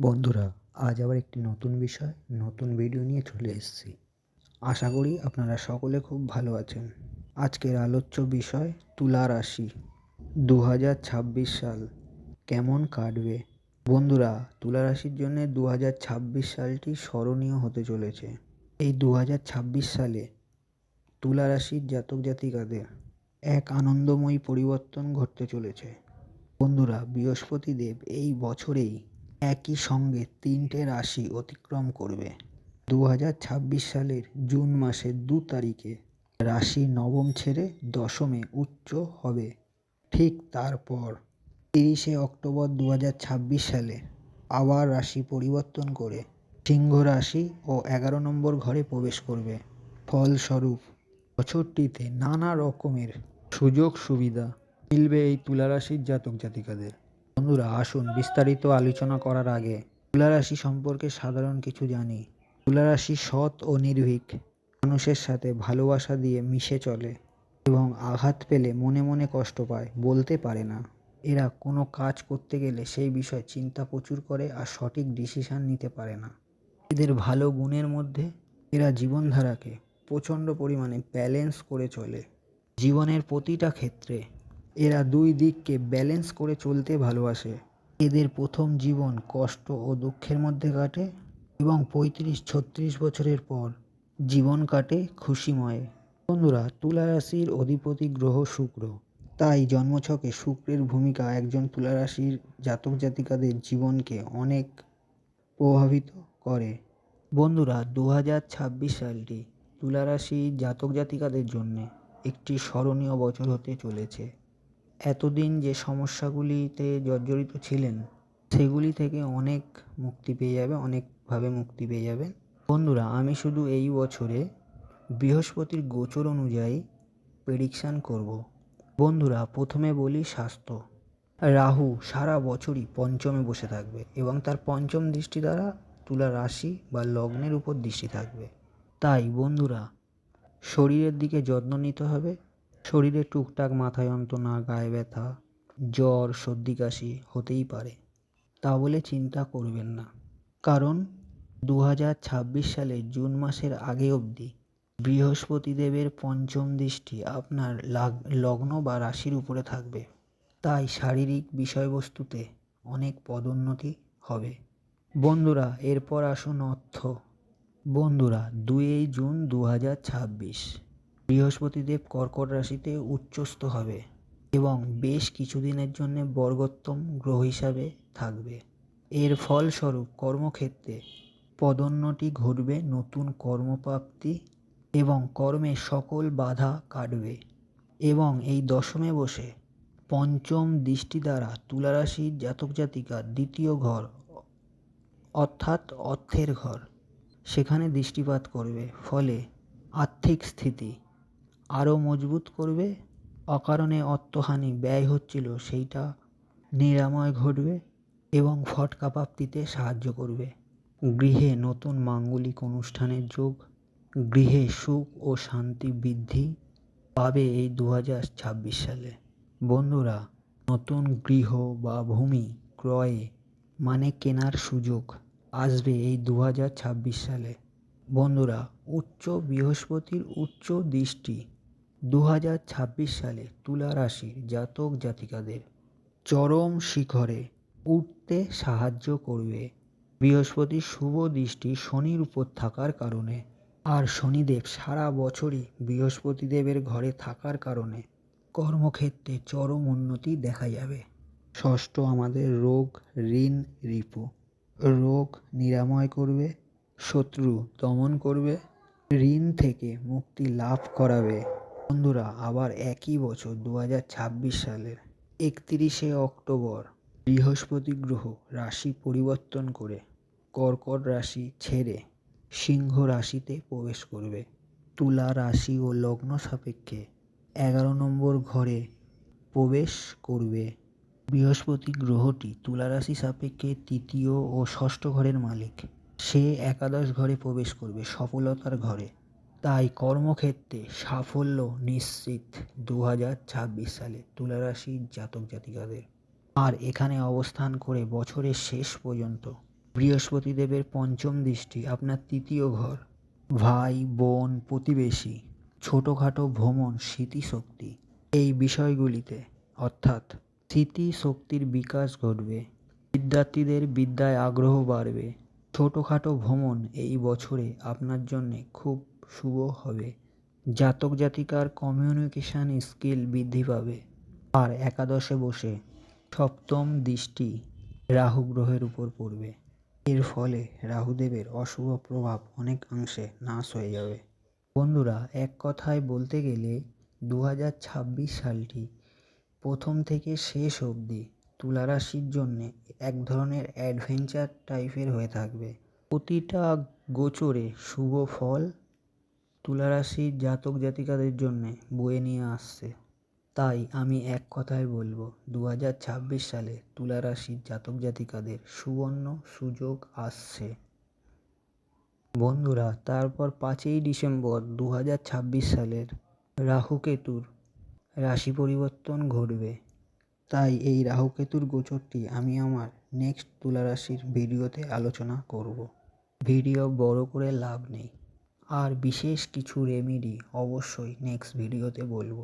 বন্ধুরা, আজ আবার একটি নতুন বিষয়, নতুন ভিডিও নিয়ে চলে এসেছি। আশা করি আপনারা সকলে খুব ভালো আছেন। আজকের আলোচ্য বিষয়, তুলা রাশি দু হাজার ছাব্বিশ সাল, কেমন কাটবে? বন্ধুরা, তুলা রাশির জন্য দু হাজার ছাব্বিশ সালটি স্মরণীয় হতে চলেছে। এই দু হাজার ছাব্বিশ সালে তুলা রাশির জাতক জাতিকাদের এক আনন্দময়ী পরিবর্তন ঘটতে চলেছে। বন্ধুরা বৃহস্পতি দেব এই বছরেই একই সঙ্গে তিনটে রাশি অতিক্রম করবে। দু হাজার ছাব্বিশ সালের জুন মাসের দু তারিখে রাশি নবম ছেড়ে দশমে উচ্চ হবে। ঠিক তারপর তিরিশে অক্টোবর দু হাজার ছাব্বিশ সালে আবার রাশি পরিবর্তন করে সিংহ রাশি ও এগারো নম্বর ঘরে প্রবেশ করবে। ফলস্বরূপ বছরটিতে নানা রকমের সুযোগ সুবিধা মিলবে এই তুলা রাশির জাতক জাতিকাদের বন্ধুরা, আসুন বিস্তারিত আলোচনা করার আগে তুলা রাশি সম্পর্কে সাধারণ কিছু জানি। তুলা রাশি সৎ ও নির্ভীক, মানুষের সাথে ভালোবাসা দিয়ে মিশে চলে এবং আঘাত পেলে মনে মনে কষ্ট পায়, বলতে পারে না। এরা কোনো কাজ করতে গেলে সেই বিষয়ে চিন্তা প্রচুর করে আর সঠিক ডিসিশান নিতে পারে না। এদের ভালো গুণের মধ্যে এরা জীবনধারাকে প্রচণ্ড পরিমাণে ব্যালেন্স করে চলে। জীবনের প্রতিটা ক্ষেত্রে এরা দুই দিককে ব্যালেন্স করে চলতে ভালোবাসে। এদের প্রথম জীবন কষ্ট ও দুঃখের মধ্যে কাটে এবং পঁয়ত্রিশ, ছত্রিশ বছরের পর জীবন কাটে খুশিময়ে। বন্ধুরা, তুলা রাশির অধিপতি গ্রহ শুক্র। তাই জন্মছকে শুক্রের ভূমিকা একজন তুলা রাশির জাতক জাতিকাদের জীবনকে অনেক প্রভাবিত করে। বন্ধুরা দু হাজার ছাব্বিশ সালটি তুলা রাশি জাতক জাতিকাদের জন্যে একটি স্মরণীয় বছর হতে চলেছে। এতদিন যে সমস্যাগুলিতে জর্জরিত ছিলেন, সেগুলি থেকে অনেক মুক্তি পেয়ে যাবে, অনেকভাবে মুক্তি পেয়ে যাবেন বন্ধুরা, আমি শুধু এই বছরে বৃহস্পতির গোচর অনুযায়ী প্রেডিকশান করব। বন্ধুরা, প্রথমে বলি স্বাস্থ্য। রাহু সারা বছরই পঞ্চমে বসে থাকবে এবং তার পঞ্চম দৃষ্টি দ্বারা তুলা রাশি বা লগ্নের উপর দৃষ্টি থাকবে। তাই বন্ধুরা, শরীরের দিকে যত্ন নিতে হবে। শরীরে টুকটাক মাথায় যন্ত্রণা গায়ে ব্যথা, জ্বর, সর্দি, কাশি হতেই পারে। তা বলে চিন্তা করবেন না। কারণ দু সালের জুন মাসের আগে অবধি বৃহস্পতি দেবের পঞ্চম দৃষ্টি আপনার লগ্ন বা রাশির উপরে থাকবে। তাই শারীরিক বিষয়বস্তুতে অনেক পদোন্নতি হবে। বন্ধুরা, এরপর আসুন অর্থ। বন্ধুরা, দুই জুন দু হাজার ছাব্বিশ। বৃহস্পতিদেব কর্কট রাশিতে উচ্চস্থ হবে এবং বেশ কিছুদিনের জন্য বর্গোত্তম গ্রহ হিসাবে থাকবে। এর ফলস্বরূপ কর্মক্ষেত্রে পদোন্নতি ঘটবে নতুন কর্মপ্রাপ্তি এবং কর্মে সকল বাধা কাটবে এবং এই দশমে বসে পঞ্চম দৃষ্টি দ্বারা তুলারাশির জাতক জাতিকার দ্বিতীয় ঘর, অর্থাৎ অর্থের ঘর, সেখানে দৃষ্টিপাত করবে। ফলে আর্থিক স্থিতি আরও মজবুত করবে? অকারণে অর্থহানি ব্যয় হচ্ছিল, সেইটা নিরাময় ঘটবে এবং ফটকা প্রাপ্তিতে সাহায্য করবে। গৃহে নতুন মাঙ্গলিক অনুষ্ঠানের যোগ, গৃহে সুখ ও শান্তি বৃদ্ধি পাবে এই দু হাজার ছাব্বিশ সালে। বন্ধুরা, নতুন গৃহ বা ভূমি ক্রয়ে মানে কেনার সুযোগ আসবে এই দু হাজার ছাব্বিশ সালে। বন্ধুরা, উচ্চ বৃহস্পতির উচ্চ দৃষ্টি দু হাজার ছাব্বিশ সালে তুলা রাশির জাতক জাতিকাদের চরম শিখরে উঠতে সাহায্য করবে। বৃহস্পতির শুভ দৃষ্টি শনির উপর থাকার কারণে আর শনিদেব সারা বছরই বৃহস্পতিদেবের ঘরে থাকার কারণে কর্মক্ষেত্রে চরম উন্নতি দেখা যাবে। ষষ্ঠ আমাদের রোগ ঋণ রিপু। রোগ নিরাময় করবে, শত্রু দমন করবে, ঋণ থেকে মুক্তি লাভ করাবে। বন্ধুরা, আবার একই বছর দু হাজার ছাব্বিশ সালের একত্রিশে অক্টোবর বৃহস্পতি গ্রহ রাশি পরিবর্তন করে কর্কট রাশি ছেড়ে সিংহ রাশিতে প্রবেশ করবে। তুলা রাশি ও লগ্ন সাপেক্ষে এগারো নম্বর ঘরে প্রবেশ করবে। বৃহস্পতি গ্রহটি তুলা রাশি সাপেক্ষে তৃতীয় ও ষষ্ঠ ঘরের মালিক। সে একাদশ ঘরে প্রবেশ করবে সফলতার ঘরে। তাই কর্মক্ষেত্রে সাফল্য নিশ্চিত দু হাজার ছাব্বিশ সালে তুলা রাশির জাতক জাতিকাদের। আর এখানে অবস্থান করে বছরের শেষ পর্যন্ত বৃহস্পতি দেবের পঞ্চম দৃষ্টি আপনার তৃতীয় ঘর। ভাই, বোন, প্রতিবেশী, ছোটোখাটো ভ্রমণ, স্মৃতিশক্তি এই বিষয়গুলিতে অর্থাৎ স্মৃতি শক্তির বিকাশ ঘটবে, বিদ্যার্থীদের বিদ্যায় আগ্রহ বাড়বে, ছোটোখাটো ভ্রমণ এই বছরে আপনার জন্যে খুব শুভ হবে। জাতক জাতিকার কমিউনিকেশান স্কিল বৃদ্ধি পাবে। আর একাদশে বসে সপ্তম দৃষ্টি রাহু গ্রহের উপর পড়বে। এর ফলে রাহুদেবের অশুভ প্রভাব অনেকাংশে নাশ হয়ে যাবে। বন্ধুরা, এক কথায় বলতে গেলে দু হাজার ছাব্বিশ সালটি প্রথম থেকে শেষ অবধি তুলা রাশির জন্যে এক ধরনের অ্যাডভেঞ্চার টাইপের হয়ে থাকবে। প্রতিটা গোচরে শুভ ফল তুলা রাশির জাতক জাতিকাদের জন্যে বয়ে নিয়ে আসছে। তাই আমি এক কথায় বলব দু হাজার ছাব্বিশ সালে তুলা রাশির জাতক জাতিকাদের সুবর্ণ সুযোগ আসছে। বন্ধুরা, তারপর পাঁচই ডিসেম্বর দু হাজার ছাব্বিশ সালের রাহুকেতুর রাশি পরিবর্তন ঘটবে। তাই এই রাহুকেতুর গোচরটি আমি আমার নেক্সট তুলা রাশির ভিডিওতে আলোচনা করব। ভিডিও বড় করে লাভ নেই। আর বিশেষ কিছু রেমেডি অবশ্যই নেক্সট ভিডিওতে বলব।